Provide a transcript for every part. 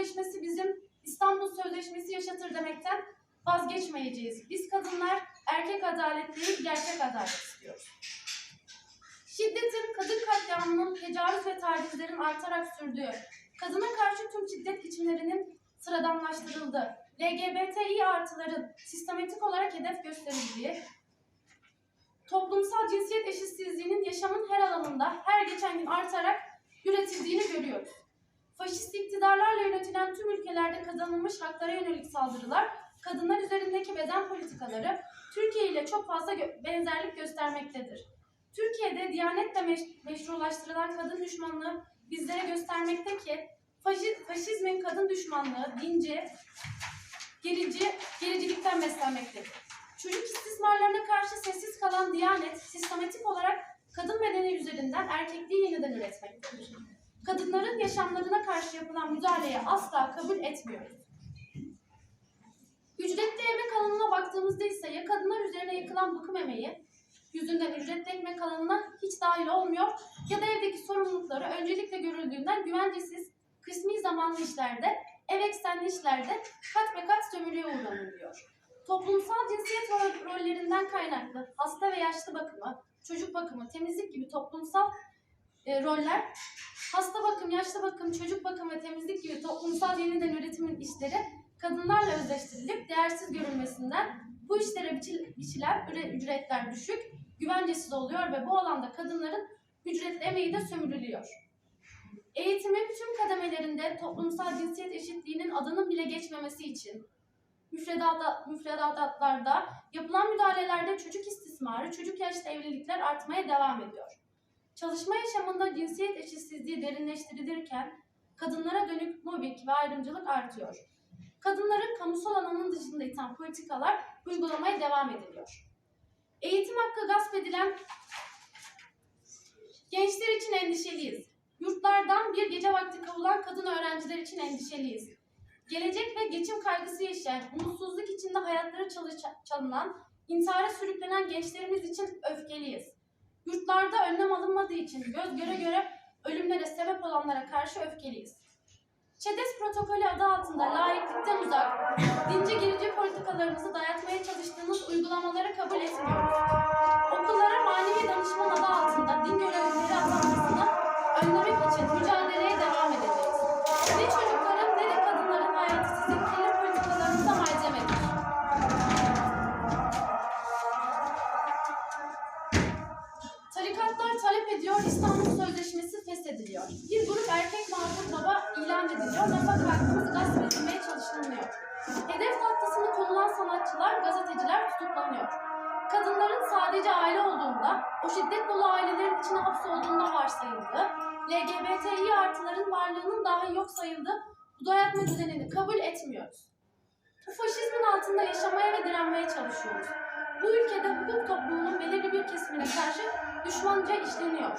Sözleşmesi bizim İstanbul Sözleşmesi yaşatır demekten vazgeçmeyeceğiz. Biz kadınlar erkek adalet değil, gerçek adalet istiyoruz. Şiddetin, kadın katliamının, tecavüz ve tacizlerin artarak sürdüğü, kadına karşı tüm şiddet biçimlerinin sıradanlaştırıldığı, LGBTİ artıların sistematik olarak hedef gösterildiği, toplumsal cinsiyet eşitsizliğinin yaşamın her alanında her geçen gün artarak üretildiğini görüyoruz. Faşist iktidarlarla yönetilen tüm ülkelerde kazanılmış haklara yönelik saldırılar, kadınlar üzerindeki beden politikaları Türkiye ile çok fazla gö- benzerlik göstermektedir. Türkiye'de Diyanet'le meş- meşrulaştırılan kadın düşmanlığı bizlere göstermekte ki faşi- faşizmin kadın düşmanlığı, dinci, gerici, gericilikten beslenmektedir. Çocuk istismarlarına karşı sessiz kalan Diyanet, sistematik olarak kadın bedeni üzerinden erkekliği yeniden üretmektedir. Kadınların yaşamlarına karşı yapılan müdahaleye asla kabul etmiyoruz. Ücretli emek alanına baktığımızda ise ya kadınlar üzerine yıkılan bakım emeği yüzünden ücretli ekmek alanına hiç dahil olmuyor ya da evdeki sorumlulukları öncelikle görüldüğünden güvencesiz, kısmi zamanlı işlerde, ev eksenli işlerde kat be kat sömürüye uğranılıyor. Toplumsal cinsiyet rol- rollerinden kaynaklı hasta ve yaşlı bakımı, çocuk bakımı, temizlik gibi toplumsal e, roller, hasta bakım, yaşlı bakım, çocuk bakım ve temizlik gibi toplumsal yeniden üretimin işleri kadınlarla özleştirilip değersiz görülmesinden bu işlere biçil- biçilen ücretler düşük, güvencesiz oluyor ve bu alanda kadınların ücretli emeği de sömürülüyor. Eğitimin tüm kademelerinde toplumsal cinsiyet eşitliğinin adının bile geçmemesi için müfredata, müfredatlarda yapılan müdahalelerde çocuk istismarı, çocuk yaşta evlilikler artmaya devam ediyor. Çalışma yaşamında cinsiyet eşitsizliği derinleştirilirken kadınlara dönük mobbing ve ayrımcılık artıyor. Kadınların kamusal alanın dışında iten politikalar uygulamaya devam ediliyor. Eğitim hakkı gasp edilen gençler için endişeliyiz. Yurtlardan bir gece vakti kavulan kadın öğrenciler için endişeliyiz. Gelecek ve geçim kaygısı yaşayan, umutsuzluk içinde hayatları çalınan, intihara sürüklenen gençlerimiz için öfkeliyiz. Yurtlarda önlem alınmadığı için göz göre göre ölümlere sebep olanlara karşı öfkeliyiz. ÇEDES protokolü adı altında laiklikten uzak, dinci girici politikalarınızı dayatmaya çalıştığınız uygulamaları kabul etmiyoruz. İstanbul Sözleşmesi feshediliyor. Bir grup erkek mağdur baba ilan ediliyor, nafak hakkımız gasp edilmeye çalışılmıyor. Hedef tahtasını konulan sanatçılar, gazeteciler tutuklanıyor. Kadınların sadece aile olduğunda, o şiddet dolu ailelerin içine hapsolduğunda varsayıldığı, LGBTİ artıların varlığının dahi yok sayıldığı bu dayatma düzenini kabul etmiyoruz. Bu faşizmin altında yaşamaya ve direnmeye çalışıyoruz. Bu ülkede hukuk toplumunun belirli bir kesimine karşı düşmanca işleniyor.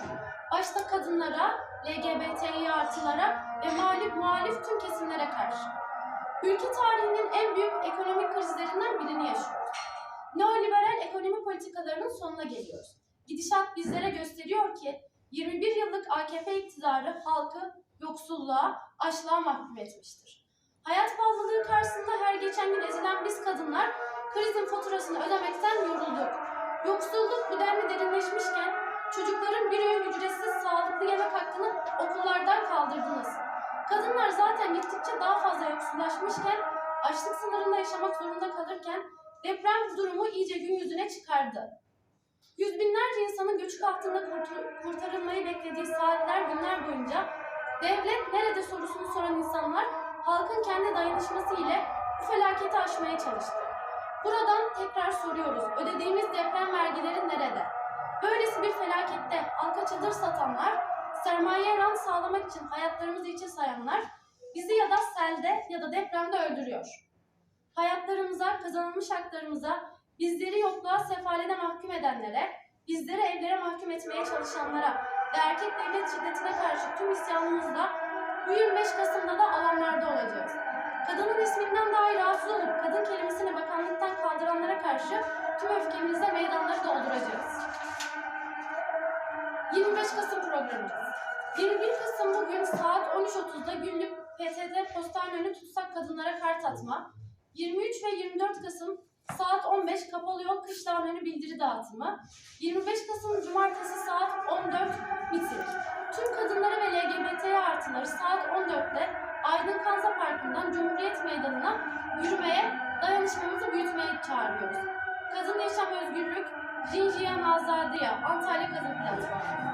Başta kadınlara, LGBTİ artılara ve muhalif, muhalif tüm kesimlere karşı. Ülke tarihinin en büyük ekonomik krizlerinden birini yaşıyoruz. Neoliberal ekonomi politikalarının sonuna geliyoruz. Gidişat bizlere gösteriyor ki 21 yıllık AKP iktidarı halkı yoksulluğa, açlığa mahkum etmiştir. Hayat pahalılığı karşısında her geçen gün ezilen biz kadınlar krizin faturasını ödemekten yorulduk. Yoksulluk bu denli derinleşmişken çocukların bir öğün ücretsiz sağlıklı yemek hakkını okullardan kaldırdınız. Kadınlar zaten gittikçe daha fazla yoksullaşmışken açlık sınırında yaşamak zorunda kalırken deprem durumu iyice gün yüzüne çıkardı. Yüz binlerce insanın göçük altında kurtarılmayı beklediği saatler günler boyunca devlet nerede sorusunu soran insanlar halkın kendi dayanışması ile bu felaketi aşmaya çalıştı. Buradan tekrar soruyoruz. Ödediğimiz deprem vergileri nerede? Böylesi bir felakette halka çadır satanlar, sermayeye rant sağlamak için hayatlarımızı içe sayanlar bizi ya da selde ya da depremde öldürüyor. Hayatlarımıza, kazanılmış haklarımıza, bizleri yokluğa, sefalete mahkum edenlere, bizleri evlere mahkum etmeye çalışanlara ve erkek devlet şiddetine karşı tüm isyanımızla bu 25 Kasım'da da alanlarda olacağız. Kadının isminden dahi rahatsız olup kadın kaldıranlara karşı tüm öfkemizle meydanları dolduracağız. 25 Kasım programımız. 21 Kasım bugün saat 13.30'da günlük PTT postane tutsak kadınlara kart atma. 23 ve 24 Kasım saat 15 kapalı yol kışlağın önü bildiri dağıtımı. 25 Kasım Cumartesi saat 14 miting. Tüm kadınları ve LGBT artıları saat 14'te Aydın Kanza Parkı'ndan Cumhuriyet Meydanı'na yürümeye, dayanışmamızı büyütmeye çağırıyoruz. Azadiya, Antalya Kadın Platformu.